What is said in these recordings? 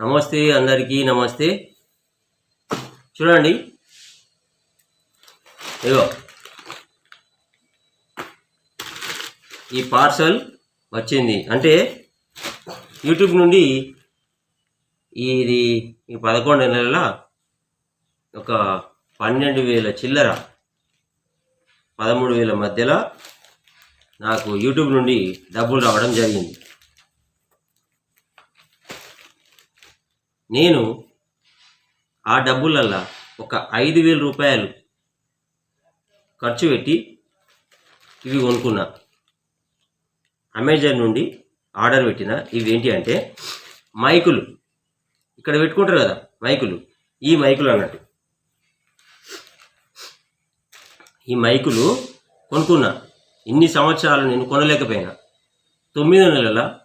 నమస్తే అందరికీ నమస్తే. చూడండి. ఇగో ఈ పార్సల్ వచ్చింది. అంటే యూట్యూబ్ నుండి ఇది ఈ పదకొండు నెలల ఒక పన్నెండు వేల చిల్లర పదమూడు వేల మధ్యలో నాకు యూట్యూబ్ నుండి డబ్బులు రావడం జరిగింది. నేను ఆ డబ్బులల్లా ఒక ఐదు వేల రూపాయలు ఖర్చు పెట్టి ఇవి కొనుక్కున్నా. అమెజాన్ నుండి ఆర్డర్ పెట్టిన ఇవి ఏంటి అంటే మైకులు. ఇక్కడ పెట్టుకుంటారు కదా మైకులు. ఈ మైకులు అన్నట్టు. ఈ మైకులు కొనుక్కున్నా. ఇన్ని సంవత్సరాలు నేను కొనలేకపోయినా. తొమ్మిది నెలల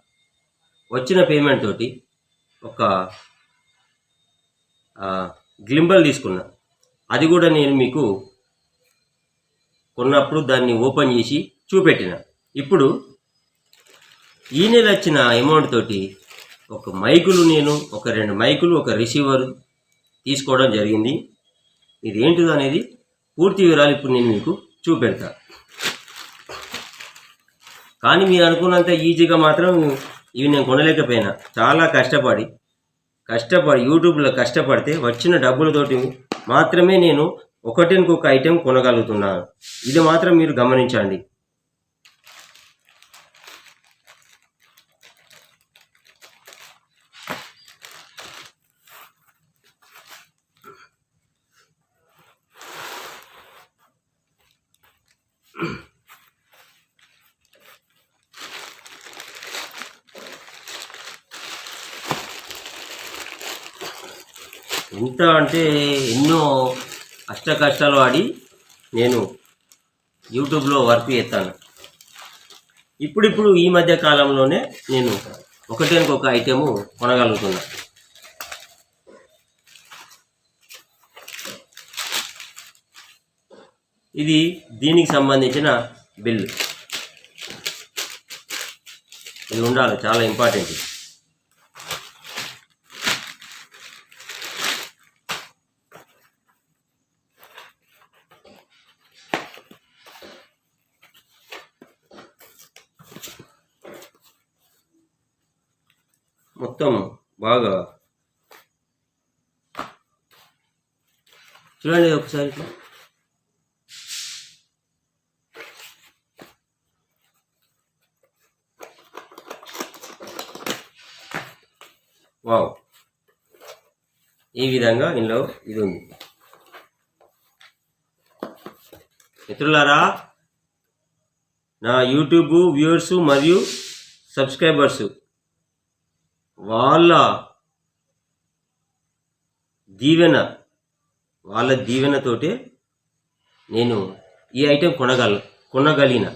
వచ్చిన పేమెంట్ తోటి ఒక గ్లింబల్ తీసుకున్నా. అది కూడా నేను మీకు కొన్నప్పుడు దాన్ని ఓపెన్ చేసి చూపెట్టిన. ఇప్పుడు ఈ నెల వచ్చిన అమౌంట్ తోటి ఒక మైకులు నేను ఒక రెండు మైకులు ఒక రిసీవర్ తీసుకోవడం జరిగింది. ఇది ఏంటిదో అనేది పూర్తి వివరాలు ఇప్పుడు నేను మీకు చూపెడతా. కానీ మీరు అనుకున్నంత ఈజీగా మాత్రం ఇవి నేను కొనలేకపోయినా. చాలా కష్టపడి కష్టపడి యూట్యూబ్లో కష్టపడితే వచ్చిన డబ్బులతోటి మాత్రమే నేను ఒకటికొక ఐటెం కొనగలుగుతున్నాను ఇది మాత్రం మీరు గమనించండి. ఎంత అంటే ఎన్నో అష్ట కష్టాలు ఆడి నేను యూట్యూబ్లో వర్క్ చేస్తాను. ఇప్పుడిప్పుడు ఈ మధ్య కాలంలోనే నేను ఒకటికొక ఐటెము కొనగలుగుతున్నా. ఇది దీనికి సంబంధించిన బిల్లు ఇది ఉండాలి చాలా ఇంపార్టెంట్. మొత్తం బాగా. చూడండి ఒకసారి ఇట్లా. వావ్. ఈ విధంగా ఇందులో ఇది ఉంది. మిత్రులారా నా యూట్యూబ్ వ్యూవర్సు మరియు సబ్స్క్రైబర్స్ వాళ్ళ దీవెన వాళ్ళ దీవెనతోటే నేను ఈ ఐటెం కొనగల కొనగలిగిన.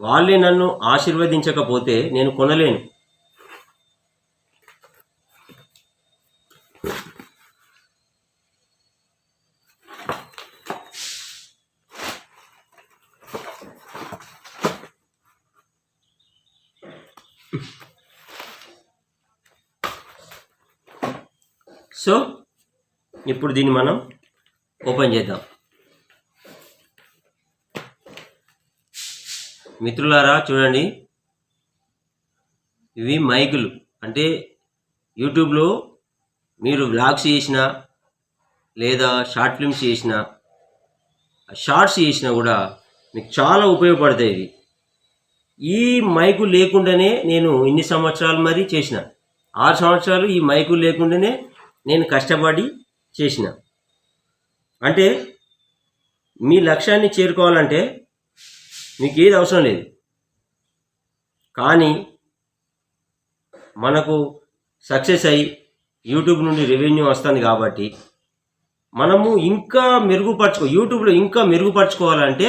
వాళ్ళే నన్ను ఆశీర్వదించకపోతే నేను కొనలేను. సో ఇప్పుడు దీన్ని మనం ఓపెన్ చేద్దాం. మిత్రులారా చూడండి. ఇవి మైకులు. అంటే యూట్యూబ్లో మీరు వ్లాగ్స్ చేసినా లేదా షార్ట్ ఫిల్మ్స్ చేసినా షార్ట్స్ చేసినా కూడా మీకు చాలా ఉపయోగపడతాయి ఇవి. ఈ మైకు లేకుండానే నేను ఇన్ని సంవత్సరాలు మరి చేసిన. ఆరు సంవత్సరాలు ఈ మైకు లేకుండానే నేను కష్టపడి చేసిన. అంటే మీ లక్ష్యాన్ని చేరుకోవాలంటే మీకు ఏది అవసరం లేదు. కానీ మనకు సక్సెస్ అయ్యి యూట్యూబ్ నుండి రెవెన్యూ వస్తుంది కాబట్టి మనము ఇంకా మెరుగుపరచుకో యూట్యూబ్లో ఇంకా మెరుగుపరచుకోవాలంటే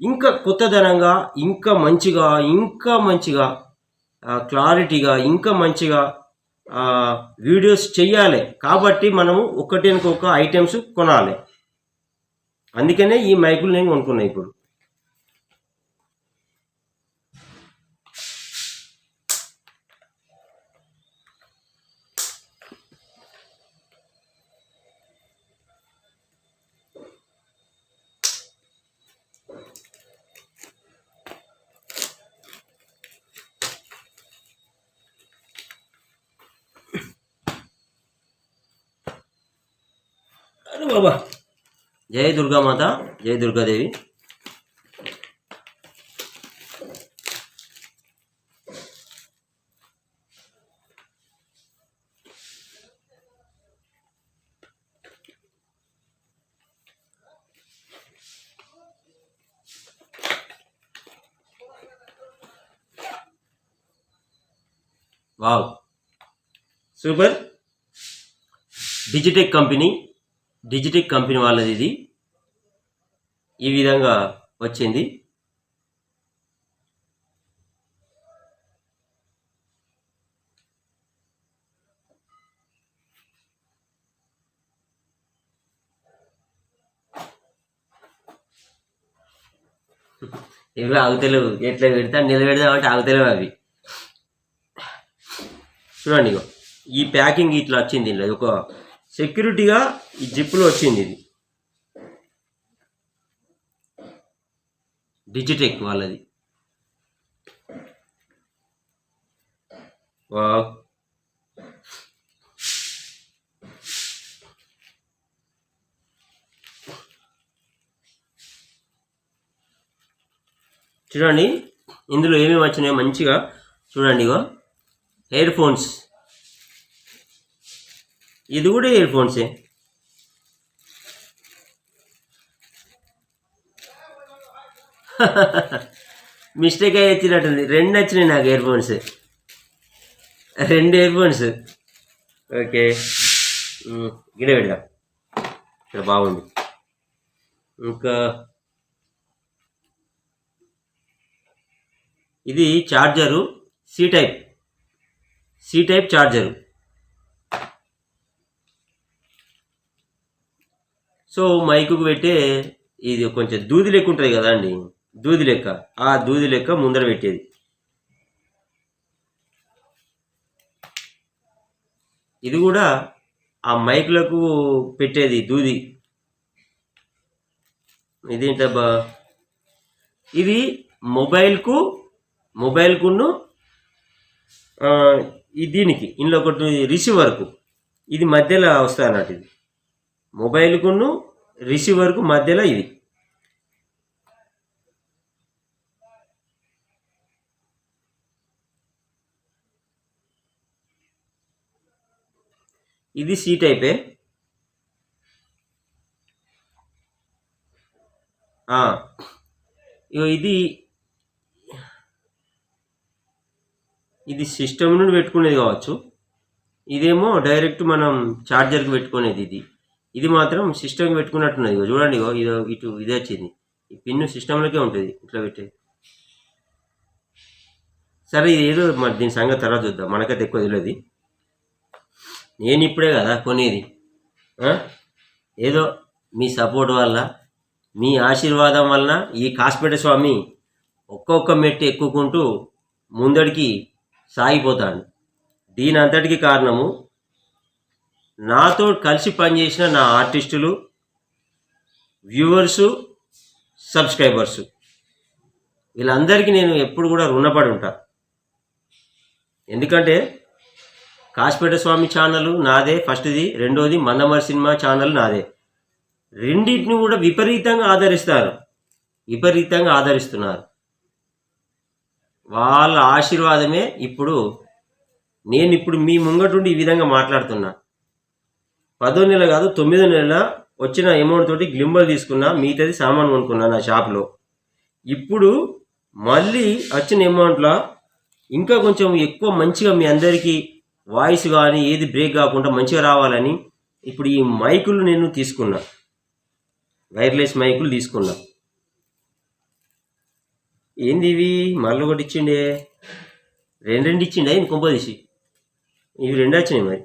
ఇంకా కొత్తదనంగా ఇంకా మంచిగా ఇంకా మంచిగా క్లారిటీగా ఇంకా మంచిగా వీడియోస్ చెయ్యాలి. కాబట్టి మనము ఒకటికొక ఐటమ్స్ కొనాలి. అందుకనే ఈ మైకులు నేను కొనుక్కున్నా ఇప్పుడు. बाबा। जय दुर्गा माता जय दुर्गा देवी। Wow super. Digitech company Digitech company వాళ్ళది ఇది. ఈ విధంగా వచ్చింది. ఇవి ఆగుతలేవు. ఎట్లా పెడతా? నిలబెడదామంటే ఆగుతలేవు అవి. చూడండి ఇగో. ఈ ప్యాకింగ్ ఇట్లా వచ్చింది ఇలా ఒక సెక్యూరిటీగా ఈ జిప్లో వచ్చింది ఇది. డిజిటెక్ వాళ్ళది. వావ్. చూడండి ఇందులో ఏమేమి వచ్చినాయో మంచిగా చూడండి ఇగో. ఇయర్ ఫోన్స్ ఇది కూడా ఇయర్ ఫోన్సే మిస్టేక్ అయ్యి వచ్చినట్టుంది. రెండు వచ్చినాయి నాకు ఇయర్ ఫోన్స్ రెండు ఇయర్ ఫోన్స్ ఓకే. ఇక్కడ పెడదాం. ఇక్కడ బాగుంది. ఇంకా ఇది charger C type C type charger so మైకుకు పెట్టే ఇది కొంచెం దూది లెక్క ఉంటుంది కదా అండి. దూది లెక్క. ఆ దూది లెక్క ముందర పెట్టేది. ఇది కూడా ఆ మైకులకు పెట్టేది దూది. ఇదేంటబ్బా? ఇది మొబైల్కు మొబైల్కును దీనికి ఇందులో ఒకటి రిసీవర్కు. ఇది మధ్యలో వస్తాయి అన్నట్టు ఇది. మొబైల్కును రిసీవర్కు మధ్యలో ఇది. ఇది సి టైపే ఇగో ఇది ఇది సిస్టమ్ నుండి పెట్టుకునేది కావచ్చు. ఇదేమో డైరెక్ట్ మనం ఛార్జర్కి పెట్టుకునేది ఇది. ఇది మాత్రం సిస్టమ్కి పెట్టుకున్నట్టున్నది. ఇగో చూడండి ఇగో ఇదో ఇటు ఇదే వచ్చింది. ఈ పిన్ సిస్టంలోకే ఉంటుంది ఇట్లా పెట్టేది సరే ఇది ఏదో మరి దీని సంగతి తర్వాత చూద్దాం. మనకైతే ఎక్కువ తెలియదు. నేను ఇప్పుడే కదా కొనేది. ఏదో మీ సపోర్ట్ వల్ల మీ ఆశీర్వాదం వలన ఈ కాసిపేట స్వామి ఒక్కొక్క మెట్టు ఎక్కుకుంటూ ముందడికి సాగిపోతాడు. దీని అంతటికి కారణము నాతో కలిసి పనిచేసిన నా ఆర్టిస్టులు వ్యూవర్సు సబ్స్క్రైబర్సు. వీళ్ళందరికీ నేను ఎప్పుడు కూడా రుణపడి ఉంటా. ఎందుకంటే కాశపేట స్వామి ఛానల్ నాదే ఫస్ట్ది రెండోది మందమరి సినిమా ఛానల్ నాదే. రెండింటిని కూడా విపరీతంగా ఆదరిస్తారు. విపరీతంగా ఆదరిస్తున్నారు. వాళ్ళ ఆశీర్వాదమే ఇప్పుడు నేను ఇప్పుడు మీ ముంగటుండి ఈ విధంగా మాట్లాడుతున్నా. పదో నెల కాదు తొమ్మిదో నెల వచ్చిన అమౌంట్ తోటి గ్లింబల్ తీసుకున్నా మిగతాది సామాన్ కొనుక్కున్నా నా షాప్లో ఇప్పుడు మళ్ళీ వచ్చిన అమౌంట్లో ఇంకా కొంచెం ఎక్కువ మంచిగా మీ అందరికీ వాయిస్ కానీ ఏది బ్రేక్ కాకుండా మంచిగా రావాలని ఇప్పుడు ఈ మైకులు నేను తీసుకున్నా. వైర్లెస్ మైకులు తీసుకున్నా. ఏంది ఇవి? మళ్ళీ ఒకటి ఇచ్చిండే. రెండు రెండు ఇచ్చిండే? ఇంక తీసి? ఇవి రెండు వచ్చినాయి మరి.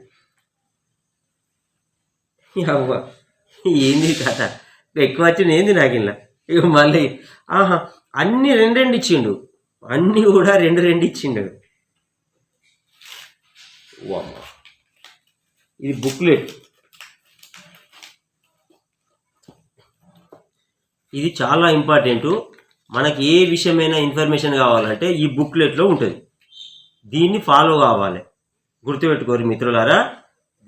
అవ్వ ఏంది కథ? ఎక్కువ వచ్చింది ఏంది నాకు ఇక మళ్ళీ. ఆహా అన్ని రెండు రెండు ఇచ్చిండు. అన్నీ కూడా రెండు రెండు ఇచ్చిండు. ఇది బుక్లెట్. ఇది చాలా ఇంపార్టెంట్. మనకి ఏ విషయమైన ఇన్ఫర్మేషన్ కావాలంటే ఈ బుక్లెట్లో ఉంటుంది. దీన్ని ఫాలో కావాలి. గుర్తుపెట్టుకోరు మిత్రులారా.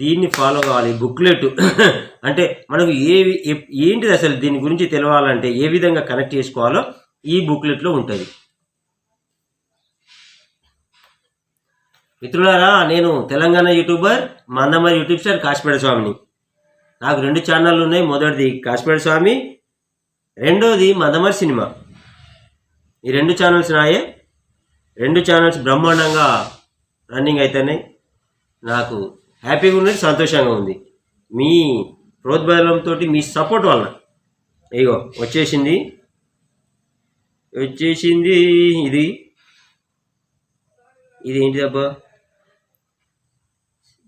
దీన్ని ఫాలో కావాలి. బుక్లెట్ అంటే మనకు ఏ ఏ- ఏంటిది అసలు దీని గురించి తెలవాలంటే ఏ విధంగా కనెక్ట్ చేసుకోవాలో ఈ బుక్లెట్లో ఉంటుంది. మిత్రులారా నేను Telangana YouTuber Mandamarri YouTube star Kashipeta స్వామిని. నాకు రెండు ఛానళ్ళు ఉన్నాయి. మొదటిది కాశీపేట స్వామి రెండోది మందమరి సినిమా. ఈ రెండు ఛానల్స్ నాయే. రెండు ఛానల్స్ బ్రహ్మాండంగా రన్నింగ్ అవుతున్నాయి నాకు హ్యాపీగా ఉన్నది సంతోషంగా ఉంది. మీ ప్రోద్బలంతో మీ సపోర్ట్ వలన. ఇగో వచ్చేసింది. వచ్చేసింది ఇది. ఇది ఏంటి అబ్బా?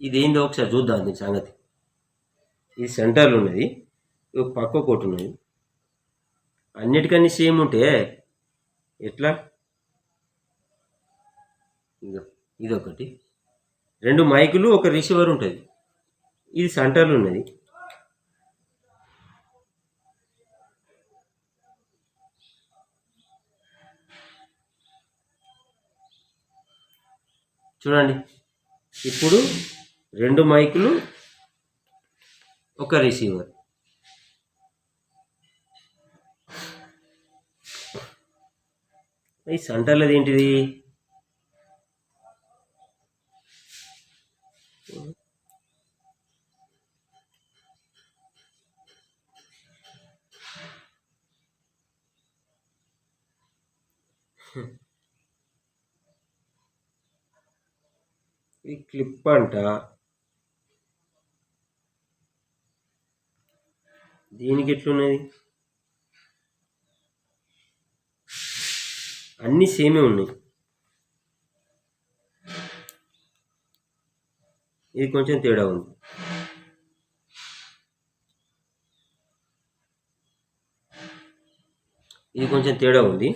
ఇది ఏందో ఒకసారి చూద్దాం దీని సంగతి. ఇది సెంటర్లో ఉన్నది. ఇది పక్క కోటి ఉన్నది. అన్నిటికన్నీ సేమ్ ఉంటే ఎట్లా? ఇదో ఇదొకటి. రెండు మైకులు ఒక రిసీవర్ ఉంటుంది. ఇది సెంటర్లో ఉన్నది. చూడండి. ఇప్పుడు రెండు మైకులు ఒక రిసీవర్. ఈ సెంటర్లో ఏంటిది? ఇది క్లిప్ అంట. దీనికి ఎట్లున్నది? అన్నీ సేమే ఉన్నాయి. ఇది కొంచెం తేడా ఉంది. ఇది కొంచెం తేడా ఉంది.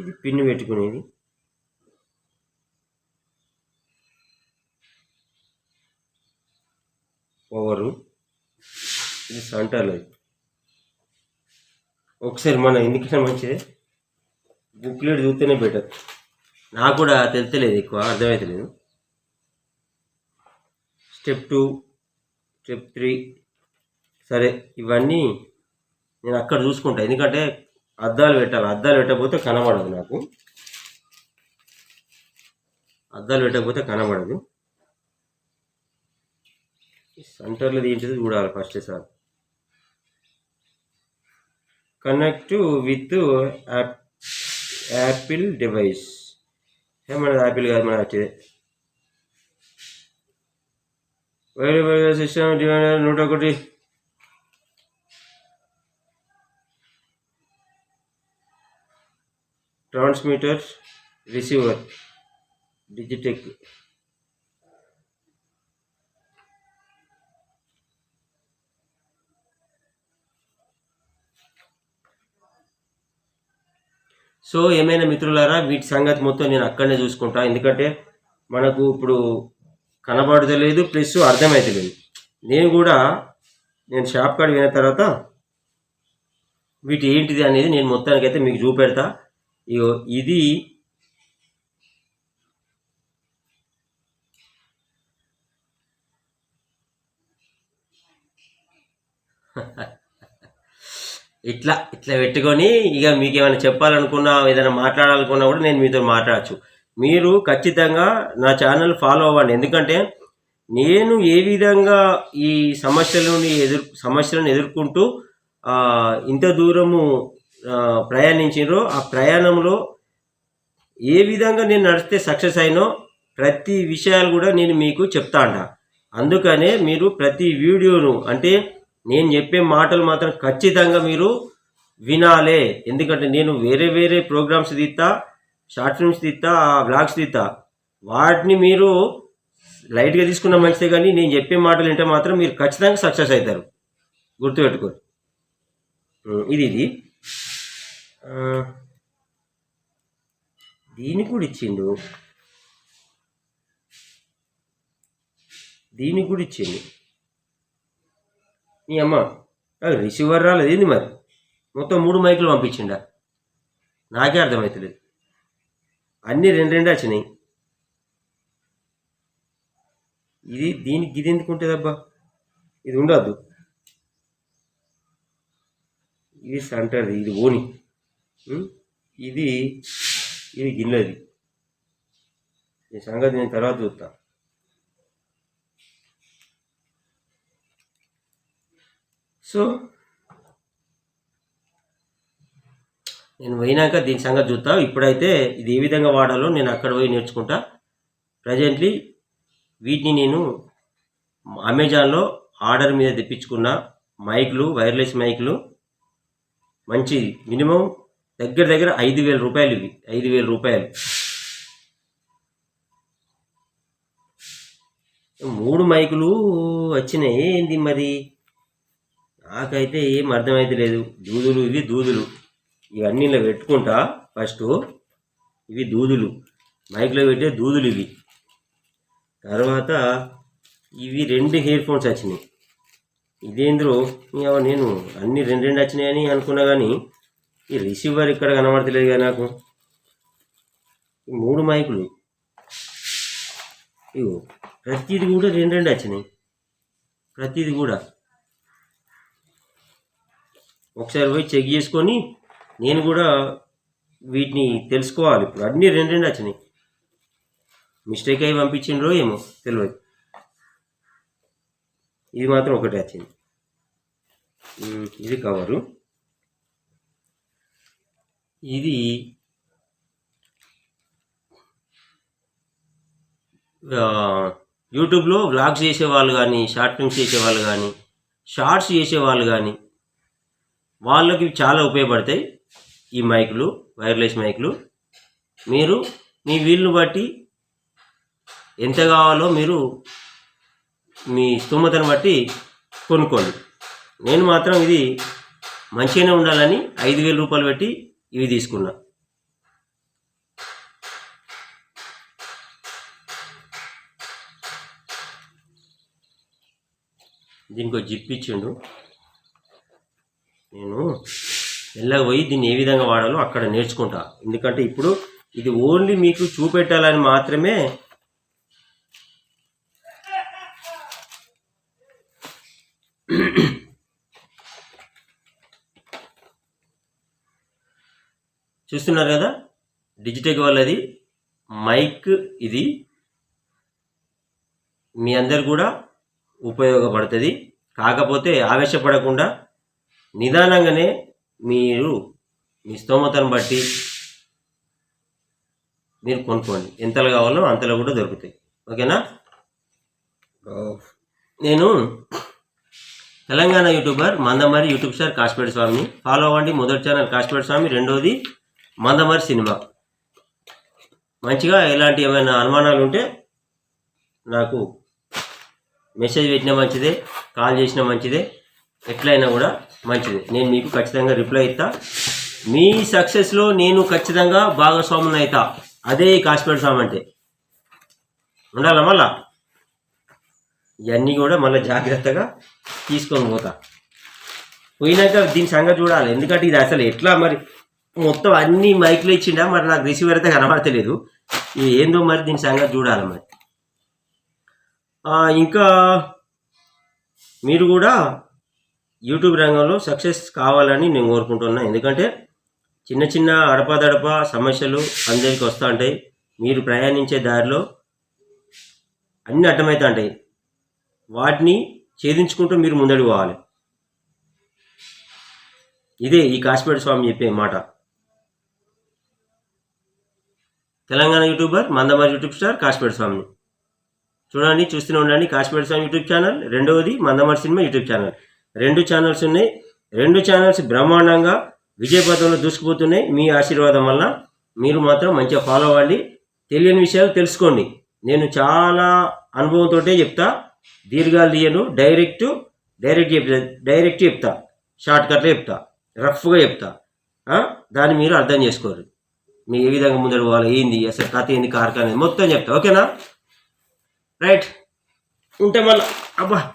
ఇది పిన్ పెట్టుకునేది. పవరు. ఇది సెంటర్ లైఫ్ ఒకసారి మన ఎందుకైనా మంచిది. బుక్లెట్ చూస్తేనే బెటర్. నాకు కూడా తెలుతలేదు ఎక్కువ అర్థమవుతలేదు స్టెప్ టూ స్టెప్ త్రీ. సరే ఇవన్నీ నేను అక్కడ చూసుకుంటా. ఎందుకంటే అద్దాలు పెట్టాలి. అద్దాలు పెట్టకపోతే కనబడదు నాకు. అద్దాలు పెట్టకపోతే కనబడదు. సెంటర్లో ఏంటిది చూడాలి first sir. Connect with app Apple device. ఏమన్నది యాపిల్ కాదు మన వచ్చేది వైర్ సిస్టమ్ డివైడర్ నూట ఒకటి. Transmitter receiver Digitek. సో ఏమైనా మిత్రులారా వీటి సంగతి మొత్తం నేను అక్కడనే చూసుకుంటా. ఎందుకంటే మనకు ఇప్పుడు కనబడతలేదు ప్లస్ అర్థమవుతలేదు నేను కూడా నేను షాప్ కాడ విన్న తర్వాత వీటి ఏంటిది అనేది నేను మొత్తానికైతే మీకు చూపెడతా. ఇగో ఇది ఇట్లా ఇట్లా పెట్టుకొని ఇక మీకు ఏమైనా చెప్పాలనుకున్నా ఏదైనా మాట్లాడాలనుకున్నా కూడా నేను మీతో మాట్లాడచ్చు. మీరు ఖచ్చితంగా నా ఛానల్ ఫాలో అవ్వండి. ఎందుకంటే నేను ఏ విధంగా ఈ సమస్యలను ఎదుర్ సమస్యలను ఎదుర్కొంటూ ఇంత దూరము ఆ, ప్రయాణించినో ఆ ప్రయాణంలో ఏ విధంగా నేను నడిస్తే సక్సెస్ అయినో ప్రతి విషయాలు కూడా నేను మీకు చెప్తా అంట అందుకనే మీరు ప్రతి వీడియోను అంటే నేను చెప్పే మాటలు మాత్రం ఖచ్చితంగా మీరు వినాలే. ఎందుకంటే నేను వేరే వేరే ప్రోగ్రామ్స్ తీస్తా షార్ట్ ఫిల్మ్స్ తీస్తా బ్లాగ్స్ తీస్తా. వాటిని మీరు లైట్గా తీసుకున్న మంచిదే కానీ నేను చెప్పే మాటలు వింటే మాత్రం మీరు ఖచ్చితంగా సక్సెస్ అవుతారు. గుర్తుపెట్టుకోరు ఇది ఇది. దీనికి కూడా ఇచ్చిండు. దీనికి కూడా ఇచ్చిండు. నీ అమ్మ. రిసీవర్ రాలేదు. ఏంది మరి? మొత్తం మూడు మైకులు పంపించిండా? నాకే అర్థమవుతలేదు అన్నీ రెండు రెండు వచ్చినాయి. ఇది దీనికి ఇది ఎందుకు ఉంటుందబ్బా? ఇది ఉండద్దు. ఇది సెంటర్ ఇది ఓని. ఇది ఇది గిన్నెది. ఈ సంగతి నేను తర్వాత చూస్తా. సో నేను పోయినాక దీని సంగతి చూస్తా. ఇప్పుడైతే ఇది ఏ విధంగా వాడాలో నేను అక్కడ పోయి నేర్చుకుంటా. ప్రజెంట్లీ వీటిని నేను అమెజాన్లో ఆర్డర్ మీద తెప్పించుకున్న. మైక్లు వైర్లెస్ మైక్లు. మంచి మినిమం దగ్గర దగ్గర ఐదు వేల రూపాయలు ఇవి. ఐదు వేల రూపాయలు. మూడు మైకులు వచ్చినాయి. ఏంది మరి? నాకైతే ఏం అర్థమైతే లేదు. దూదులు ఇవి దూదులు. ఇవన్నీ ఇలా పెట్టుకుంటా ఫస్ట్. ఇవి దూదులు. మైక్లో పెట్టే దూదులు ఇవి. తర్వాత ఇవి రెండు హెయిర్ ఫోన్స్ వచ్చినాయి. ఇదేంద్రో? నేను అన్ని రెండు రెండు వచ్చినాయని అనుకున్నా కానీ ఈ రిసీవర్ ఇక్కడ కనబడతలేదు కదా నాకు. ఈ మూడు మైకులు. ఇగో ప్రతిది కూడా రెండు రెండు వచ్చినాయి. ప్రతిది కూడా. ఒకసారి పోయి చెక్ చేసుకొని నేను కూడా వీటిని తెలుసుకోవాలి ఇప్పుడు. అన్నీ రెండు రెండు వచ్చినాయి. మిస్టేక్ అయి పంపించిండ్రో ఏమో తెలియదు ఇది మాత్రం ఒకటే వచ్చింది. ఇది కవరు. ఇది యూట్యూబ్లో వ్లాగ్స్ చేసేవాళ్ళు కానీ షార్ట్ ఫిల్మ్స్ చేసేవాళ్ళు కానీ షార్ట్స్ చేసేవాళ్ళు కానీ వాళ్ళకి చాలా ఉపయోగపడతాయి ఈ మైకులు వైర్లెస్ మైకులు. మీరు మీ వీలును బట్టి ఎంత కావాలో మీరు మీ స్తోమతను బట్టి కొనుక్కోండి. నేను మాత్రం ఇది మంచిగానే ఉండాలని ఐదు వేల రూపాయలు పెట్టి ఇవి తీసుకున్నా. దీనికి జిప్ ఇచ్చిండు. నేను ఎలా పోయి దీన్ని ఏ విధంగా వాడాలో అక్కడ నేర్చుకుంటా. ఎందుకంటే ఇప్పుడు ఇది ఓన్లీ మీకు చూపెట్టాలని మాత్రమే చూస్తున్నారు కదా? డిజిటెక్ వాళ్ళది మైక్ ఇది. మీ అందరు కూడా ఉపయోగపడుతుంది. కాకపోతే ఆవేశపడకుండా నిదానంగానే మీరు మీ స్తోమతను బట్టి మీరు కొనుక్కోండి. ఎంతలు కావాలో అంతలో కూడా దొరుకుతాయి. ఓకేనా? నేను Telangana YouTuber Mandamarri YouTube star Kashmir స్వామిని. ఫాలో అవ్వండి. మొదటి ఛానల్ కాశ్మీర్ స్వామి రెండోది మందమరి సినిమా. మంచిగా ఎలాంటి ఏమైనా అనుమానాలు ఉంటే నాకు మెసేజ్ పెట్టినా మంచిదే కాల్ చేసినా మంచిదే. ఎట్లయినా కూడా మంచిది. నేను మీకు ఖచ్చితంగా రిప్లై ఇస్తా. మీ సక్సెస్లో నేను ఖచ్చితంగా భాగస్వాముని అవుతా అదే కాశ్మీర్ స్వామి అంటే. ఉండాలా మళ్ళా? ఇవన్నీ కూడా మళ్ళీ జాగ్రత్తగా తీసుకొని పోతా. పోయినాక దీని సంగతి చూడాలి. ఎందుకంటే ఇది అసలు ఎట్లా మరి? మొత్తం అన్ని మైకులు ఇచ్చిండా? మరి నాకు రిసీవర్ అయితే కనబడతలేదు. ఇది ఏందో మరి దీని సంగతి చూడాలి మరి. ఇంకా మీరు కూడా యూట్యూబ్ రంగంలో సక్సెస్ కావాలని నేను కోరుకుంటున్నా. ఎందుకంటే చిన్న చిన్న అడపాదడప సమస్యలు అందరికి వస్తూ ఉంటాయి. మీరు ప్రయాణించే దారిలో అన్ని అడ్డమవుతూ ఉంటాయి వాటిని ఛేదించుకుంటూ మీరు ముందడి పోవాలి. ఇదే ఈ కాశ్మీర్ స్వామి చెప్పే మాట. Telangana YouTuber Mandamarri YouTube star Kashmir స్వామిని. చూడండి చూస్తూనే ఉండండి. Kashmir Swamy YouTube channel. రెండవది మందమారి సినిమా యూట్యూబ్ ఛానల్. రెండు ఛానల్స్ ఉన్నాయి. రెండు ఛానల్స్ బ్రహ్మాండంగా విజయపథంలో దూసుకుపోతున్నాయి. మీ ఆశీర్వాదం వల్ల మీరు మాత్రం మంచిగా ఫాలో అవ్వండి. తెలియని విషయాలు తెలుసుకోండి. నేను చాలా అనుభవంతో చెప్తా. దీర్ఘాలు తీయను. డైరెక్ట్ డైరెక్ట్ చెప్తా డైరెక్ట్ చెప్తా. షార్ట్ కట్లో చెప్తా. రఫ్గా చెప్తా. దాన్ని మీరు అర్థం చేసుకోరు. మీ ఏ విధంగా ముందడు పోవాలి? ఏంది? అసలు కథ ఏంది? కార్ఖాన మొత్తం చెప్తా. ఓకేనా? రైట్ ఉంటే మళ్ళీ. అబ్బా!